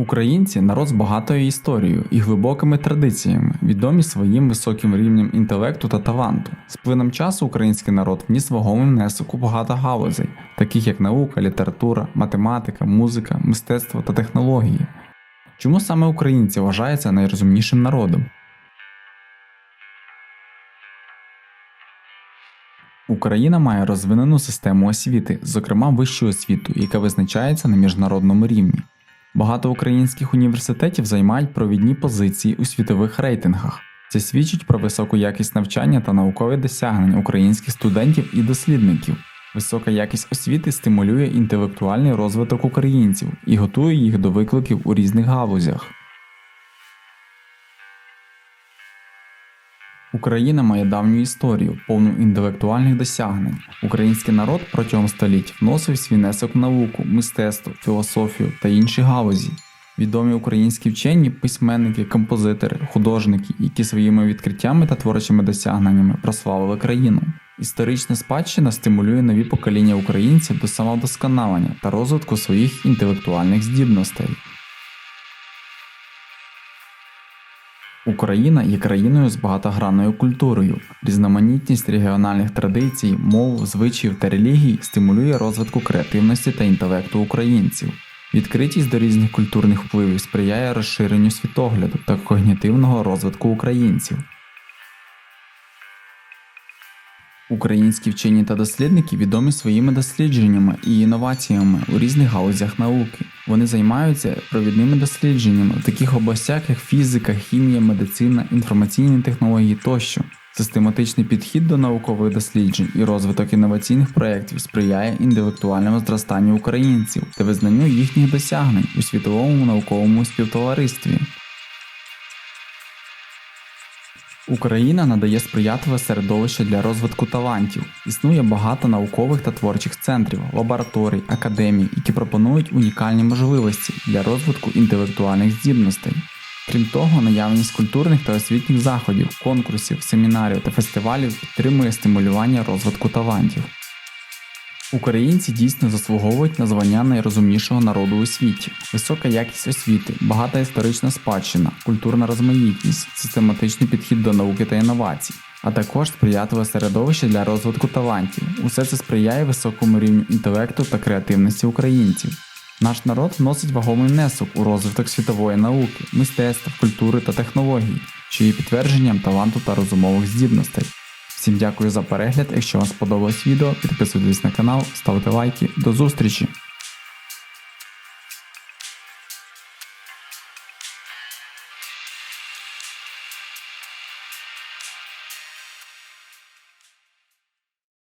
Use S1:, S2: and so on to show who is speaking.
S1: Українці народ з багатою історією і глибокими традиціями, відомі своїм високим рівнем інтелекту та таланту. З плином часу український народ вніс вагомий внесок у багато галузей, таких як наука, література, математика, музика, мистецтво та технології. Чому саме українці вважаються найрозумнішим народом? Україна має розвинену систему освіти, зокрема вищу освіту, яка визначається на міжнародному рівні. Багато українських університетів займають провідні позиції у світових рейтингах. Це свідчить про високу якість навчання та наукові досягнення українських студентів і дослідників. Висока якість освіти стимулює інтелектуальний розвиток українців і готує їх до викликів у різних галузях. Україна має давню історію, повну інтелектуальних досягнень. Український народ протягом століть вносив свій внесок в науку, мистецтво, філософію та інші галузі. Відомі українські вчені, письменники, композитори, художники, які своїми відкриттями та творчими досягненнями прославили країну. Історична спадщина стимулює нові покоління українців до самовдосконалення та розвитку своїх інтелектуальних здібностей. Україна є країною з багатогранною культурою. Різноманітність регіональних традицій, мов, звичаїв та релігій стимулює розвитку креативності та інтелекту українців. Відкритість до різних культурних впливів сприяє розширенню світогляду та когнітивного розвитку українців. Українські вчені та дослідники відомі своїми дослідженнями і інноваціями у різних галузях науки. Вони займаються провідними дослідженнями в таких областях, як фізика, хімія, медицина, інформаційні технології тощо. Систематичний підхід до наукових досліджень і розвиток інноваційних проєктів сприяє інтелектуальному зростанню українців та визнанню їхніх досягнень у світовому науковому співтоваристві. Україна надає сприятливе середовище для розвитку талантів. Існує багато наукових та творчих центрів, лабораторій, академій, які пропонують унікальні можливості для розвитку інтелектуальних здібностей. Крім того, наявність культурних та освітніх заходів, конкурсів, семінарів та фестивалів підтримує стимулювання розвитку талантів. Українці дійсно заслуговують на звання найрозумнішого народу у світі. Висока якість освіти, багата історична спадщина, культурна розмаїтність, систематичний підхід до науки та інновацій, а також сприятливе середовище для розвитку талантів. Усе це сприяє високому рівню інтелекту та креативності українців. Наш народ вносить вагомий внесок у розвиток світової науки, мистецтва, культури та технологій, що є підтвердженням таланту та розумових здібностей. Всім дякую за перегляд. Якщо вам сподобалось відео, підписуйтесь на канал, ставте лайки. До зустрічі!